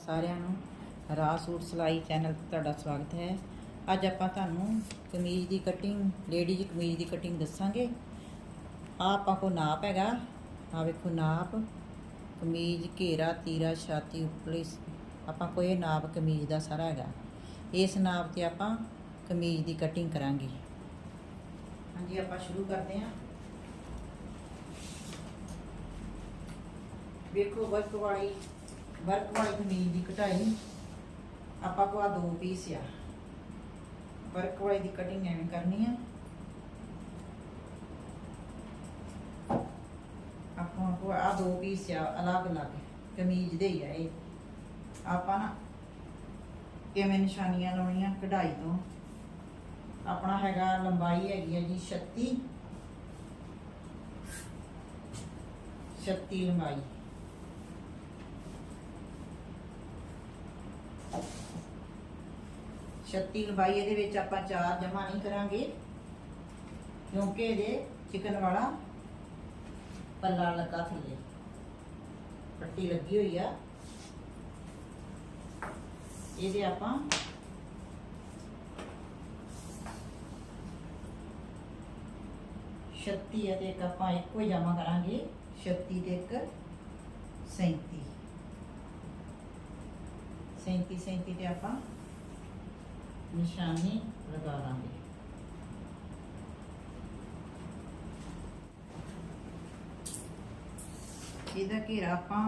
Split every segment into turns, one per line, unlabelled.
ਸਾਰਿਆਂ ਨੂੰ ਰਾਹ ਸੂਟ ਸਿਲਾਈ ਚੈਨਲ ਤੇ ਤੁਹਾਡਾ ਸਵਾਗਤ ਹੈ। ਅੱਜ ਆਪਾਂ ਤੁਹਾਨੂੰ ਕਮੀਜ਼ ਦੀ ਕਟਿੰਗ ਲੇਡੀਜ਼ ਕਮੀਜ਼ ਦੀ ਕਟਿੰਗ ਦੱਸਾਂਗੇ। ਆ ਆਪਾਂ ਕੋ ਨਾਪ ਹੈਗਾ। ਆ ਵੇਖੋ ਨਾਪ। ਕਮੀਜ਼, ਘੇਰਾ, ਤੀਰਾ, ਛਾਤੀ ਉੱਪਰਲੀ ਆਪਾਂ ਕੋ ਇਹ ਨਾਪ ਕਮੀਜ਼ ਦਾ ਸਾਰਾ ਹੈਗਾ। ਇਸ ਨਾਪ ਤੇ ਆਪਾਂ ਕਮੀਜ਼ ਦੀ ਕਟਿੰਗ ਕਰਾਂਗੇ। ਹਾਂਜੀ, ਆਪਾਂ ਸ਼ੁਰੂ ਕਰਦੇ ਹਾਂ। ਵੇਖੋ ਵਰਕ ਵਾਲੀ ਵਰਕ ਵਾਲੀ ਕਮੀਜ਼ ਦੀ ਕਟਾਈ ਆਪਾਂ ਕੋ ਆ ਦੋ ਪੀਸ ਆ। ਵਰਕ ਵਾਲੀ ਦੀ ਕਟਿੰਗ ਐਵੇਂ ਕਰਨੀ ਆ। ਆਪਾਂ ਕੋ ਆ ਦੋ ਪੀਸ ਆ ਅਲੱਗ ਅਲੱਗ ਕਮੀਜ਼ ਦੇ ਹੀ ਆ ਇਹ। ਆਪਾਂ ਨਾ ਕਿਵੇਂ ਨਿਸ਼ਾਨੀਆਂ ਲਾਉਣੀਆਂ ਕਢਾਈ ਤੋਂ। ਆਪਣਾ ਹੈਗਾ ਲੰਬਾਈ ਹੈਗੀ ਆ ਜੀ 36 36 ਲੰਬਾਈ। ਛੱਤੀ ਲੰਬਾਈ ਇਹਦੇ ਵਿੱਚ ਆਪਾਂ ਚਾਰ ਜਮਾ ਨਹੀਂ ਕਰਾਂਗੇ। ਕਿਉਂਕਿ ਇਹਦੇ ਚਿਕਨ ਵਾਲਾ ਪੱਲਾ ਲੱਗਾ ਥੱਲੇ। ਪੱਟੀ ਲੱਗੀ ਹੋਈ ਆ। ਇਹਦੇ ਆਪਾਂ ਛੱਤੀ ਅਤੇ ਇੱਕ ਆਪਾਂ ਇੱਕੋ ਹੀ ਜਮਾ ਕਰਾਂਗੇ। ਛੱਤੀ ਤੇ ਇੱਕ 37 37 37 ਤੇ ਆਪਾਂ ਨਿਸ਼ਾਨੀ ਲਗਾ ਦਾਂਗੇ ਇਹਦਾ ਘੇਰਾ ਆਪਾਂ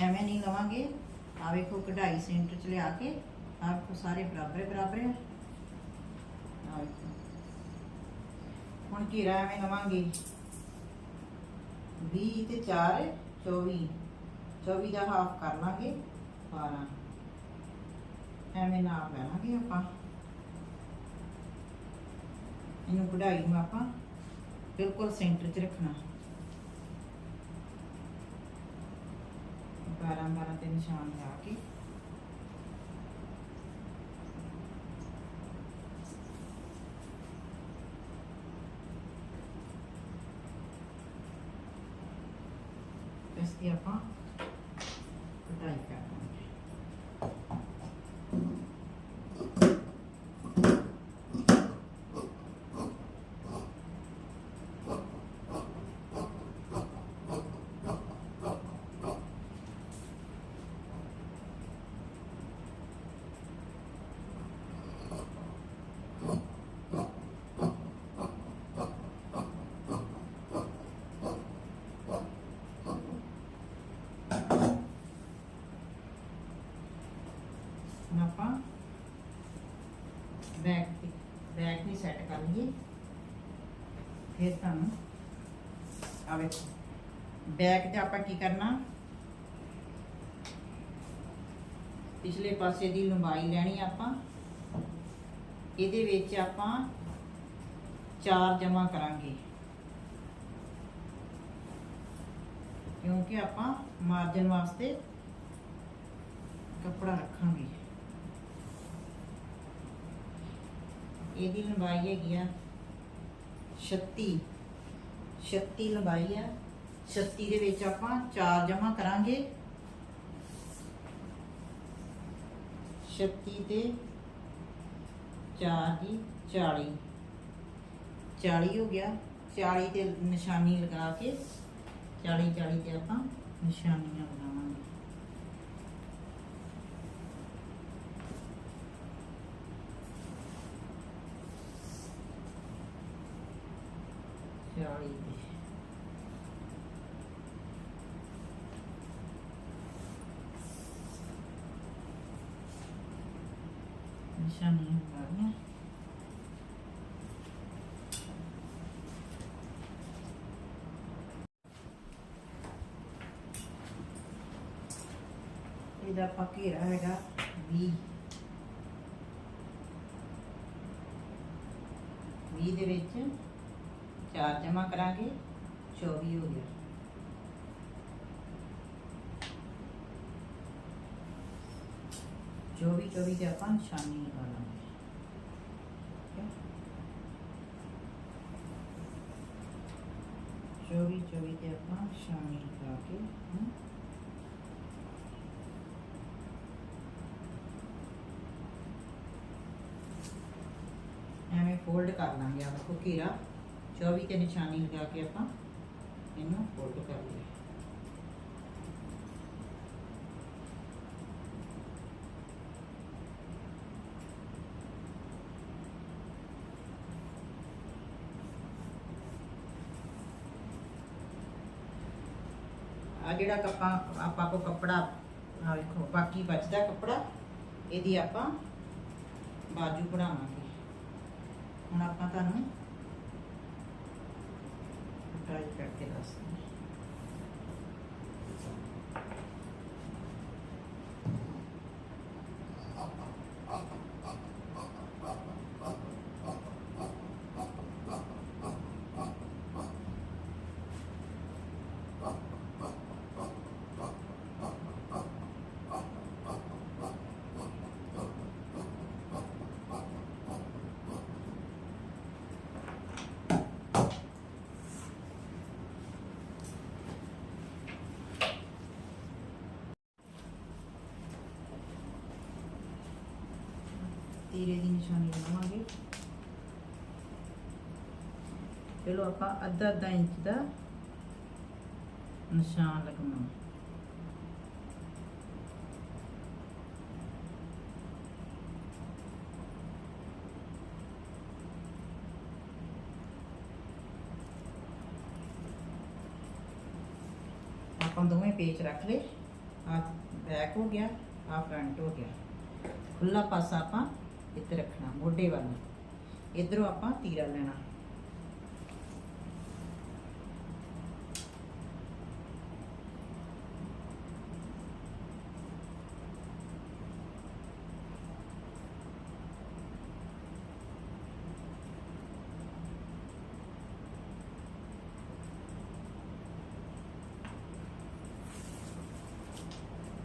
ਐਵੇਂ ਨਹੀਂ ਲਵਾਂਗੇ ਆ ਵੇਖੋ ਕਢਾਈ ਸੈਂਟਰ ਚ ਲਿਆ ਕੇ ਆਹ ਵੇਖੋ ਸਾਰੇ ਬਰਾਬਰ ਬਰਾਬਰ ਹੈ ਆਹ ਵੇਖੋ ਹੁਣ ਘੇਰਾ ਐਵੇਂ ਲਵਾਂਗੇ 20 ਤੇ 4 24 24 ਦਾ ਹਾਫ ਕਰ ਲਾਂਗੇ 12 ਐਵੇਂ ਨਾਪ ਲੈਣਾਗੇ ਆਪਾਂ। ਇਹਨੂੰ ਕਢਾਈ ਨੂੰ ਆਪਾਂ ਬਿਲਕੁਲ ਸੈਂਟਰ 'ਚ ਰੱਖਣਾ। 12 12 ਤੇ ਨਿਸ਼ਾਨ ਲਾ ਕੇ। ਇਸ ਦੀ ਆਪਾਂ ਕਢਾਈ ਕਰਾਂਗੇ ਹੁਣ ਬੈਕ ਤੇ, ਬੈਕ ਵੀ ਸੈੱਟ ਕਰ ਲਈਏ। ਫਿਰ ਤੁਹਾਨੂੰ ਆ ਵੇਖੋ। ਬੈਕ ਤੇ ਆਪਾਂ ਕੀ ਕਰਨਾ? ਪਿਛਲੇ ਪਾਸੇ ਦੀ ਲੰਬਾਈ ਲੈਣੀ ਆਪਾਂ। ਇਹਦੇ ਵਿੱਚ ਆਪਾਂ ਚਾਰ ਜਮਾ ਕਰਾਂਗੇ। ਕਿਉਂਕਿ ਆਪਾਂ ਮਾਰਜਨ ਵਾਸਤੇ ਕੱਪੜਾ ਰੱਖਾਂਗੇ। ਇਹਦੀ ਲੰਬਾਈ ਹੈਗੀ ਆ 36 36 ਲੰਬਾਈ ਆ 36 ਦੇ ਵਿੱਚ ਆਪਾਂ 4 ਜਮਾ ਕਰਾਂਗੇ 36 ਤੇ 4 ਦੀ 40 40 ਹੋ ਗਿਆ 40 ਤੇ ਨਿਸ਼ਾਨੀ ਲਗਾ ਕੇ 40 40 ਤੇ ਆਪਾਂ ਨਿਸ਼ਾਨੀਆਂ ਲਗਾਵਾਂਗੇ ਚਾਲੀ ਦੀ ਨਿਸ਼ਾਨੀਆਂ ਕਰਨੀਆਂ ਇਹਦਾ ਆਪਾਂ ਘੇਰਾ ਹੈਗਾ 20 20 ਦੇ ਵਿੱਚ चार जमा करा चौबी हो गया। चौबी चौबी से अपन छानी निकाल चौबी चौबी से अपन छानी निकाल के फोल्ड कर लेंगे आपको घेरा 24 ਤੇ ਨਿਸ਼ਾਨੀ ਲਗਾ ਕੇ ਆਪਾਂ ਇਹਨੂੰ ਫੋਲਡ ਕਰ ਲਿਆ ਆ ਜਿਹੜਾ ਕੱਪਾ ਆਪਾਂ ਕੋ ਕੱਪੜਾ ਆ ਵੇਖੋ ਬਾਕੀ ਬਚਦਾ ਕੱਪੜਾ ਇਹਦੀ ਆਪਾਂ ਬਾਜੂ ਬਣਾਵਾਂਗੇ ਹੁਣ ਆਪਾਂ ਤੁਹਾਨੂੰ ਟਾਈ ਕਰਕੇ ਦੱਸਦੇ ਦੀ ਨਿਸ਼ਾਨੀ ਲਾਵਾਂਗੇ। ਚਲੋ ਆਪਾਂ ਅੱਧਾ ਅੱਧਾ ਇੰਚ ਦਾ ਨਿਸ਼ਾਨ ਲਗਾਉਣਾ। ਆਪਾਂ ਦੋਵੇਂ ਪੇਚ ਰੱਖ ਲਏ। ਆ ਬੈਕ ਹੋ ਗਿਆ ਆ ਫਰੰਟ ਹੋ ਗਿਆ। ਖੁੱਲਾ ਪਾਸਾ ਆਪਾਂ ਇੱਥੇ ਰੱਖਣਾ ਮੋਢੇ ਵੱਲ ਇਧਰੋਂ ਆਪਾਂ ਤੀਰਾ ਲੈਣਾ।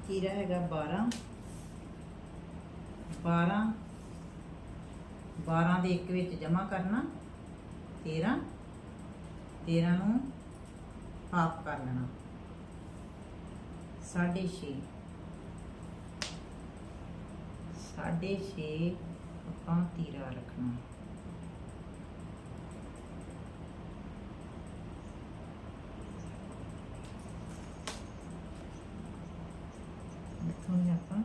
ਤੀਰਾ ਹੈਗਾ 12 12 12 ਦੇ 1 ਵਿੱਚ ਜਮ੍ਹਾਂ ਕਰਨਾ 13 13 ਨੂੰ ਹਾਫ ਕਰ ਲੈਣਾ। 6.5 6.5 ਆਪਾਂ ਤੀਰਾ ਰੱਖਣਾ। ਇੱਥੋਂ ਆਪਾਂ।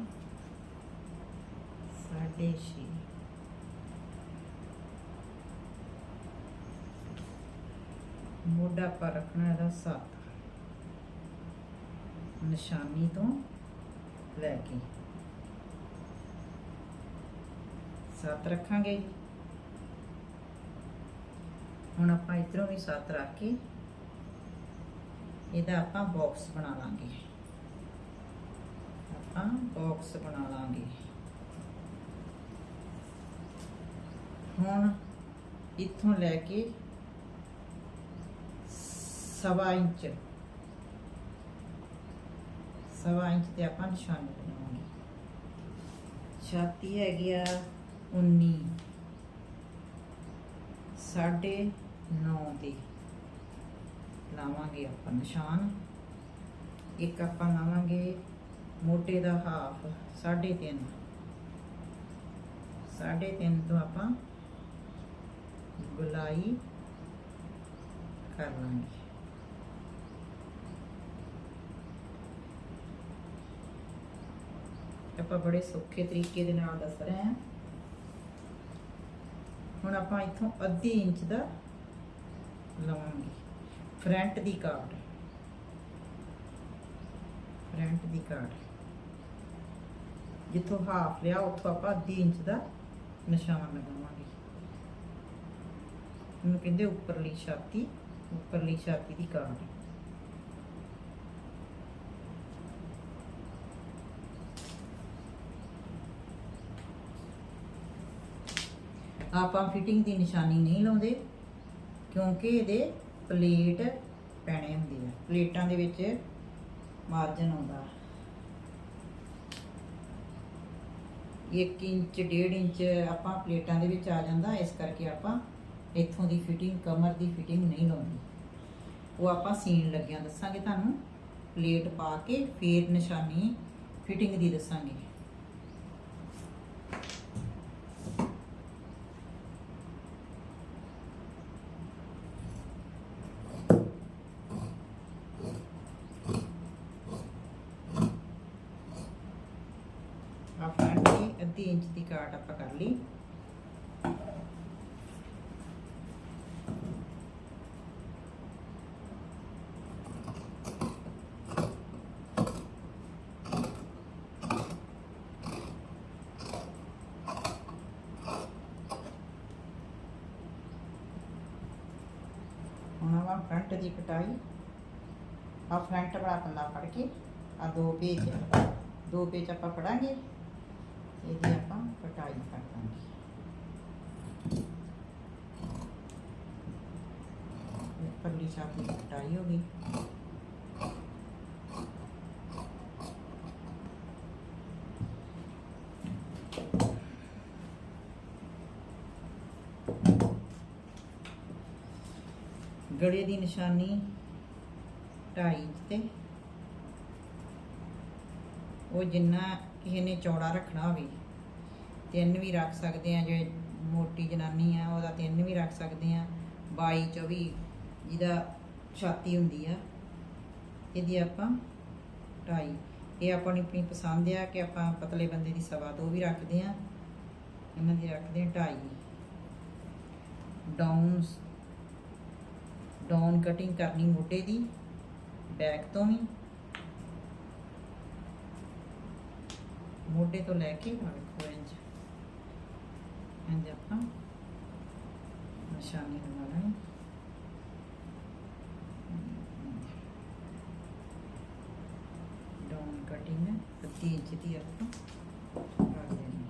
6.5 ਮੋਢਾ ਪਰ ਰੱਖਣਾ ਇਹਦਾ 7 ਨਿਸ਼ਾਨੀ ਤੋਂ ਲੈ ਕੇ। 7 ਰੱਖਾਂਗੇ। ਹੁਣ ਆਪਾਂ ਇਧਰੋਂ ਵੀ 7 ਰੱਖ ਕੇ ਇਹਦਾ ਆਪਾਂ ਬਾਕਸ ਬਣਾ ਲਾਂਗੇ। ਆਪਾਂ ਬਾਕਸ ਬਣਾ ਲਾਂਗੇ। ਹੁਣ ਇੱਥੋਂ ਲੈ ਕੇ ਸਵਾ ਇੰਚ ਸਵਾ ਇੰਚ ਤੇ ਆਪਾਂ ਨਿਸ਼ਾਨੀ ਬਣਾਵਾਂਗੇ ਛਾਤੀ ਹੈਗੀ ਆ। 19 ਸਾਢੇ 9 ਦੀ। ਲਾਵਾਂਗੇ ਆਪਾਂ ਨਿਸ਼ਾਨ। ਇੱਕ ਆਪਾਂ ਲਾਵਾਂਗੇ ਮੋਢੇ ਦਾ ਹਾਫ 3.5 3.5 ਤੋਂ ਆਪਾਂ ਗੁਲਾਈ ਕਰ ਲਾਂਗੇ। ਆਪਾਂ ਬੜੇ ਸੌਖੇ ਤਰੀਕੇ ਦੇ ਨਾਲ ਦੱਸ ਰਹੇ ਹਾਂ। ਹੁਣ ਆਪਾਂ ਇੱਥੋਂ ਅੱਧੀ ਇੰਚ ਦਾ ਲਵਾਂਗੇ। ਫਰੰਟ ਦੀ ਕਾਰਡ। ਫਰੰਟ ਦੀ ਕਾਰਡ। ਜਿੱਥੋਂ ਹਾਫ ਲਿਆ, ਉੱਥੋਂ ਆਪਾਂ ਅੱਧੀ ਇੰਚ ਦਾ ਨਿਸ਼ਾਨ ਲਗਾਵਾਂਗੇ। ਉਹਨੂੰ ਕਹਿੰਦੇ ਉੱਪਰਲੀ ਛਾਤੀ ਉੱਪਰਲੀ ਛਾਤੀ ਦੀ ਕਾਰਡ। ਆਪਾਂ ਫਿਟਿੰਗ ਦੀ ਨਿਸ਼ਾਨੀ ਨਹੀਂ ਲਾਉਂਦੇ, ਕਿਉਂਕਿ ਇਹਦੇ ਪਲੇਟ ਪੈਣੇ ਹੁੰਦੇ ਆ। ਪਲੇਟਾਂ ਦੇ ਵਿੱਚ ਮਾਰਜਨ ਆਉਂਦਾ। 1 ਇੰਚ 1.5 ਇੰਚ ਆਪਾਂ ਪਲੇਟਾਂ ਦੇ ਵਿੱਚ ਆ ਜਾਂਦਾ, ਇਸ ਕਰਕੇ ਆਪਾਂ ਇੱਥੋਂ ਦੀ ਫਿਟਿੰਗ ਕਮਰ ਦੀ ਫਿਟਿੰਗ ਨਹੀਂ ਲਾਉਂਦੇ। ਉਹ ਆਪਾਂ ਸੀਨ ਲੱਗਿਆਂ ਦੱਸਾਂਗੇ ਤੁਹਾਨੂੰ, ਪਲੇਟ ਪਾ ਕੇ ਫੇਰ ਨਿਸ਼ਾਨੀ ਫਿਟਿੰਗ ਦੀ ਦੱਸਾਂਗੇ ਅੱਧੀ ਇੰਚ ਦੀ ਕਾਟ ਆਪਾਂ ਕਰ ਲਈ ਹੁਣ ਆਵਾ ਫਰੰਟ ਦੀ ਕਟਾਈ ਆ ਫਰੰਟ ਵਾਲਾ ਪੱਲਾ ਫੜ ਕੇ ਆ ਦੋ ਪੇਜ ਦੋ ਪੇਜ ਆਪਾਂ ਫੜਾਂਗੇ ਇਹਦੀ ਆਪਾਂ ਕਟਾਈ ਕਰ ਦਾਂਗੇ ਇਹ ਪਰਲੀ ਛਾਪ ਦੀ ਕਟਾਈ ਹੋ ਗਈ ਗਲੇ ਦੀ ਨਿਸ਼ਾਨੀ ਢਾਈ ਇੰਚ ਤੇ ਉਹ ਜਿੰਨਾ ਕਿਸੇ ਨੇ ਚੌੜਾ ਰੱਖਣਾ ਹੋਵੇ, ਤਿੰਨ ਵੀ ਰੱਖ ਸਕਦੇ ਆ, ਜੇ ਮੋਟੀ ਜਨਾਨੀ ਆ, ਉਹਦਾ ਤਿੰਨ ਵੀ ਰੱਖ ਸਕਦੇ ਆ 22 24 ਜਿਹਦਾ ਛਾਤੀ ਹੁੰਦੀ ਆ, ਇਹਦੀ ਆਪਾਂ ਢਾਈ। ਇਹ ਆਪਣੀ ਆਪਣੀ ਪਸੰਦ ਆ ਕਿ ਆਪਾਂ ਪਤਲੇ ਬੰਦੇ ਦੀ ਸਵਾ ਤੋਂ ਵੀ ਰੱਖਦੇ ਆ, ਇਹਨਾਂ ਦੀ ਰੱਖਦੇ ਆ ਢਾਈ। ਡਾਊਨਸ ਡਾਊਨ ਕਟਿੰਗ ਕਰਨੀ ਮੋਢੇ ਦੀ, ਬੈਕ ਤੋਂ ਵੀ। ਮੋਢੇ ਤੋਂ ਲੈ ਕੇ ਆਹ ਵੇਖੋ ਇੰਜ। ਇੰਜ ਆਪਾਂ ਨਿਸ਼ਾਨੀ ਲਗਾ ਲੈਣੀ ਡਾਊਨ ਕਟਿੰਗ ਅੱਧੀ ਇੰਚ ਦੀ ਆਪਾਂ ਕਰ ਦੇਣੀ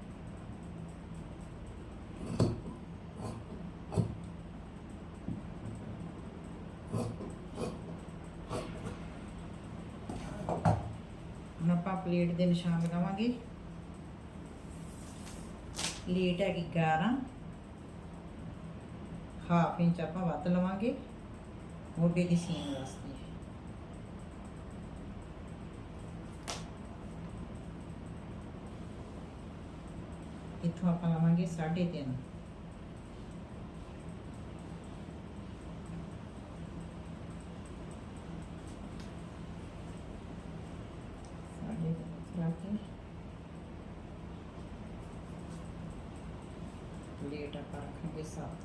ਹੁਣ ਆਪਾਂ ਪਲੇਟ ਦੇ ਨਿਸ਼ਾਨ ਲਗਾਵਾਂਗੇ। ਪਲੇਟ ਹੈਗੀ 11 ਹਾਫ ਇੰਚ ਆਪਾਂ ਵੱਧ ਲਵਾਂਗੇ। ਮੋਢੇ ਦੀ ਸੀਨ ਵਾਸਤੇ। ਇੱਥੋਂ ਆਪਾਂ ਲਵਾਂਗੇ 3.5 ਸਾਢੇ ਤਿੰਨ ਰੱਖ ਕੇ ਪਲੇਟ ਆਪਾਂ ਰੱਖਾਂਗੇ 7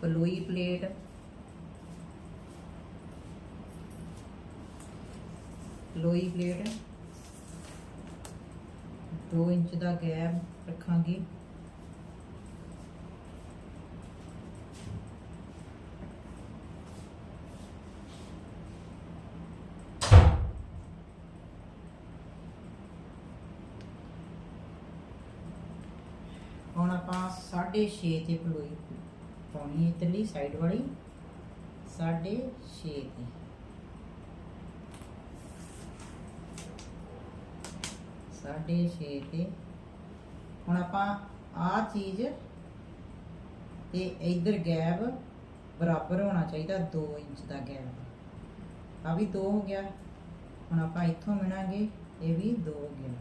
ਪਲੋਈ ਪਲੇਟ ਲੋਈ ਪਲੇਟ 2 ਇੰਚ ਦਾ ਗੈਪ ਰੱਖਾਂਗੇ ਹੁਣ ਆਪਾਂ 6.5 ਤੇ ਪਲੋਈ ਪਾਉਣੀ ਹੈ ਇਧਰਲੀ ਸਾਈਡ ਵਾਲੀ 6.5 ਤੇ। ਸਾਢੇ 6 ਤੇ। ਹੁਣ ਆਪਾਂ ਆਹ ਚੀਜ਼ ਤੇ ਇਧਰ ਗੈਪ ਬਰਾਬਰ ਹੋਣਾ ਚਾਹੀਦਾ 2 ਇੰਚ ਦਾ ਗੈਪ। ਆ ਵੀ 2 ਹੋ ਗਿਆ। ਹੁਣ ਆਪਾਂ ਇੱਥੋਂ ਮਿਣਾਂਗੇ ਇਹ ਵੀ 2 ਹੋ ਗਿਆ।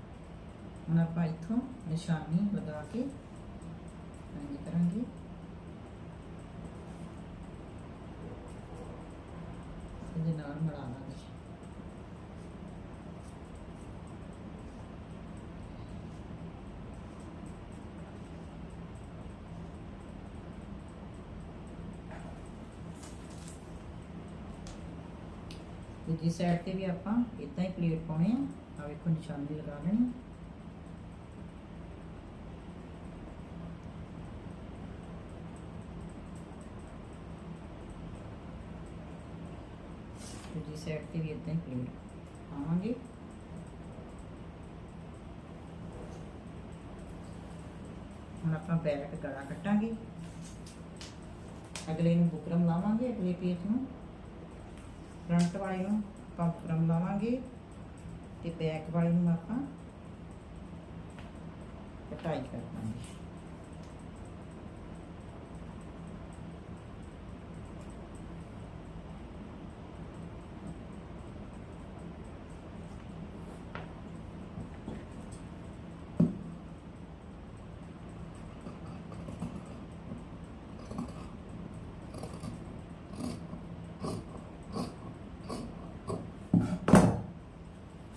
ਹੁਣ ਆਪਾਂ ਇੱਥੋਂ ਨਿਸ਼ਾਨੀ ਲਗਾ ਕੇ ਇੰਜ ਕਰਾਂਗੇ ਇਹਦੇ ਨਾਲ ਮਿਲਾ ਲਾਂਗੇ ਦੂਜੀ ਸਾਈਡ ਤੇ ਵੀ ਆਪਾਂ ਇਦਾਂ ਹੀ ਪਲੇਟ ਪਾਉਣੇ ਆ ਆ ਵੇਖੋ ਨਿਸ਼ਾਨੀ ਲਗਾ ਲੈਣੀ ਦੂਜੀ ਸਾਈਡ ਤੇ ਵੀ ਇਦਾਂ ਹੀ ਪਲੇਟ ਪਾਵਾਂਗੇ ਹੁਣ ਆਪਾਂ ਬੈਕ ਗਲਾ ਕੱਟਾਂਗੇ। ਅਗਲੇ ਨੂੰ ਬੁਕਰਮ ਲਾਵਾਂਗੇ, ਅਗਲੇ ਪੇਜ ਨੂੰ। ਫਰੰਟ ਵਾਲੇ ਨੂੰ ਆਪਾਂ ਬੁਕਰਮ ਲਾਵਾਂਗੇ ਤੇ ਬੈਕ ਵਾਲੇ ਨੂੰ ਆਪਾਂ ਕਟਾਈ ਕਰ ਦਾਂਗੇ।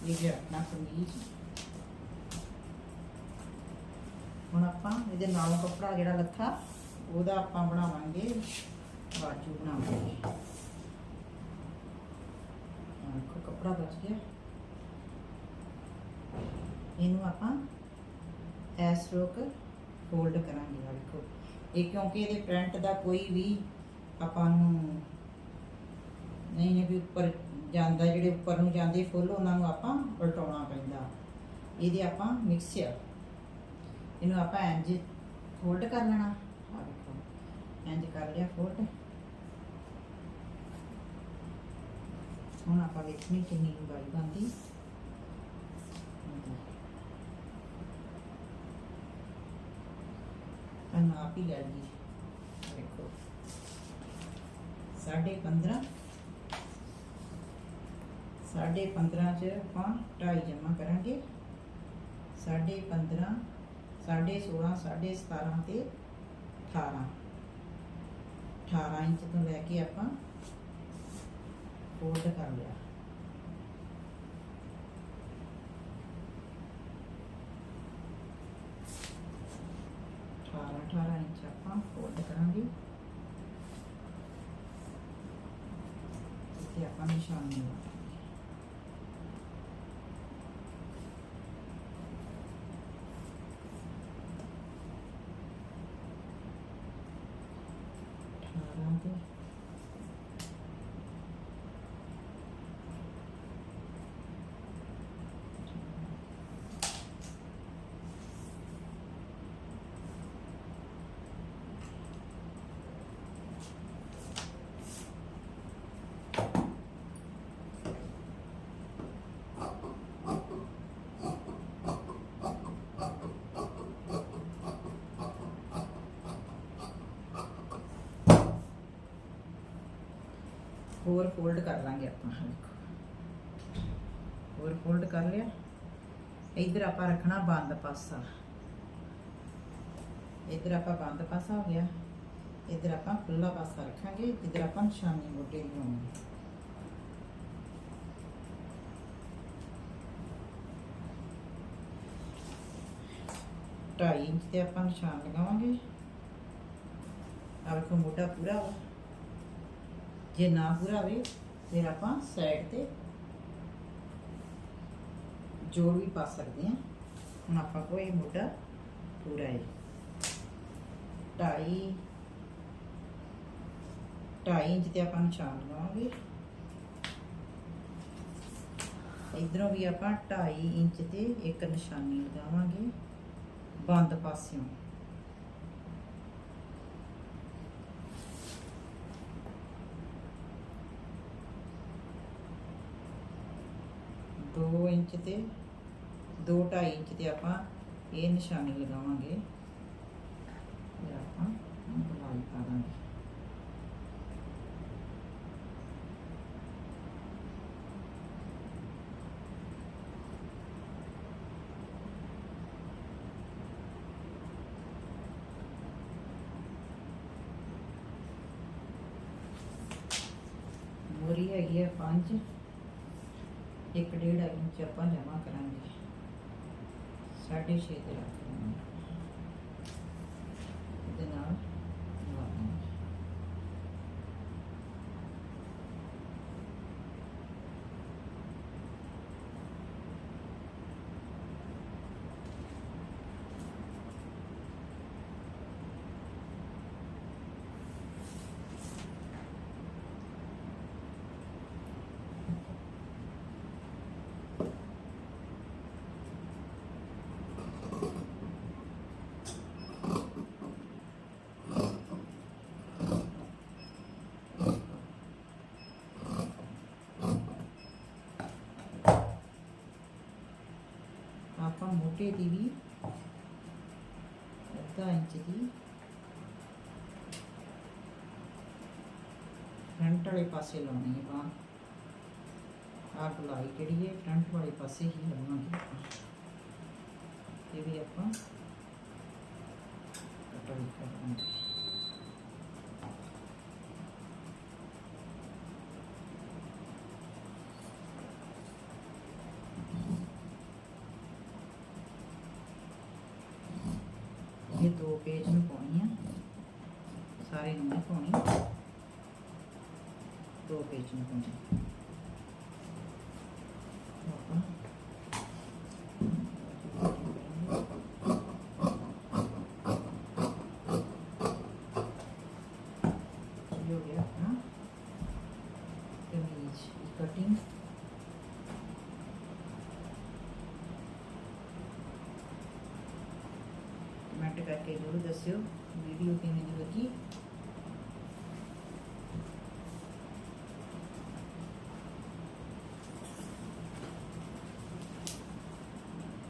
ਇਹ ਜੇ ਆਪਣਾ ਹੁਣ ਆਪਾਂ ਇਹਦੇ ਨਾਲੋਂ ਕੱਪੜਾ ਜਿਹੜਾ ਲੱਥਾ, ਉਹਦਾ ਆਪਾਂ ਬਣਾਵਾਂਗੇ ਬਾਜੂ ਬਣਾਵਾਂਗੇ। ਆਹ ਕੱਪੜਾ ਬਚ ਗਿਆ। ਇਹਨੂੰ ਆਪਾਂ ਐਸ ਰੋਕ ਫੋਲਡ ਕਰਾਂਗੇ ਆ ਦੇਖੋ। ਇਹ ਕਿਉਂਕਿ ਇਹਦੇ ਪ੍ਰਿੰਟ ਦਾ ਕੋਈ ਵੀ ਆਪਾਂ ਨੂੰ ਨਹੀਂ ਹੈ ਵੀ ਉੱਪਰ ਜਾਂਦਾ, ਜਿਹੜੇ ਉੱਪਰ ਨੂੰ ਜਾਂਦੇ ਫੁੱਲ, ਉਹਨਾਂ ਨੂੰ ਆਪਾਂ ਉਲਟਾਉਣਾ ਪੈਂਦਾ। ਇਹਦੇ ਆਪਾਂ ਮਿਕਸਚਰ ਇਹਨੂੰ ਆਪਾਂ ਇੰਜ ਫੋਲਡ ਕਰ ਲੈਣਾ। ਆ ਦੇਖੋ ਇੰਜ ਕਰ ਲਿਆ ਫੋਲਡ ਹੁਣ ਆਪਾਂ ਵੇਖਣੀ ਕਿੰਨੀ ਗਾਈ ਬੰਦੀ ਤੁਹਾਨੂੰ ਆਪ ਹੀ ਲੈ ਲਈ ਦੇਖੋ 15.5 15.5 ਚ ਆਪਾਂ 2.5 ਜਮਾ ਕਰਾਂਗੇ। 15.5 16.5 17.5 ਤੇ 18 18 ਇੰਚ ਤੋਂ ਲੈ ਕੇ ਆਪਾਂ ਫੋਲਡ ਕਰ ਲਿਆ। ਅਠਾਰਾਂ ਅਠਾਰਾਂ ਇੰਚ ਆਪਾਂ ਫੋਲਡ ਕਰਾਂਗੇ। ਤੇ ਆਪਾਂ ਨਿਸ਼ਾਨ ਲਗਾਵਾਂਗੇ ਹੋਰ ਫੋਲਡ ਕਰ ਲਾਂਗੇ ਆਪਾਂ। ਦੇਖੋ ਹੋਰ ਫੋਲਡ ਕਰ ਲਿਆ। ਇਧਰ ਆਪਾਂ ਰੱਖਣਾ ਬੰਦ ਪਾਸਾ। ਇਧਰ ਆਪਾਂ ਬੰਦ ਪਾਸਾ ਹੋ ਗਿਆ। ਇਧਰ ਆਪਾਂ ਖੁੱਲਾ ਪਾਸਾ ਰੱਖਾਂਗੇ। ਇਧਰ ਆਪਾਂ ਨਿਸ਼ਾਨੀ ਮੋਢੇ ਦੀ ਲਾਉਣੀ ਢਾਈ ਇੰਚ ਤੇ ਆਪਾਂ ਨਿਸ਼ਾਨ ਲਗਾਵਾਂਗੇ। ਆ ਵੇਖੋ ਮੋਢਾ ਪੂਰਾ ਵਾ। ਜੇ ਨਾ ਪੂਰਾ ਹੋਵੇ, ਫਿਰ ਆਪਾਂ ਸਾਈਡ ਤੇ ਜੋੜ ਵੀ ਪਾ ਸਕਦੇ ਹਾਂ। ਹੁਣ ਆਪਾਂ ਕੋਲ ਇਹ ਮੋਢਾ ਪੂਰਾ ਹੈ। ਢਾਈ ਢਾਈ ਇੰਚ ਤੇ ਆਪਾਂ ਨਿਸ਼ਾਨ ਲਗਾਵਾਂਗੇ ਇਧਰੋਂ ਵੀ ਆਪਾਂ 2.5 ਇੰਚ ਤੇ ਇੱਕ ਨਿਸ਼ਾਨੀ ਲਗਾਵਾਂਗੇ। ਬੰਦ ਪਾਸਿਓਂ। ਦੋ ਇੰਚ ਤੇ ਦੋ 2.5 ਇੰਚ ਤੇ ਆਪਾਂ ਇਹ ਨਿਸ਼ਾਨੀ ਲਗਾਵਾਂਗੇ। 6.5 ਤੇ ਰੱਖਣਾ ਇਹਦੇ ਨਾਲ ਆਪਾਂ ਮੋਟੇ ਦੀ ਵੀ ਅੱਧਾ ਇੰਚ ਦੀ ਫਰੰਟ ਵਾਲੇ ਪਾਸੇ ਲਾਉਣੀ ਹੈ ਬਾਂਹ। ਆਹ ਗੁਲਾਈ ਜਿਹੜੀ ਹੈ, ਫਰੰਟ ਵਾਲੇ ਪਾਸੇ ਹੀ ਲਾਵਾਂਗੇ ਆਪਾਂ। ਇਹ ਵੀ ਆਪਾਂ ਕਟਾਈ ਕਰਾਂਗੇ ਇਹ ਦੋ ਪੇਜ ਨੂੰ ਪਾਉਣੀ ਆ ਸਾਰੇ ਨੂੰ ਨਹੀਂ ਪਾਉਣੀ। ਦੋ ਪੇਜ ਨੂੰ ਪਾਉਣੀ। ਕਮੈਂਟ ਜ਼ਰੂਰ ਦੱਸਿਓ ਵੀਡੀਓ ਕਿਵੇਂ ਦੀ ਲੱਗੀ।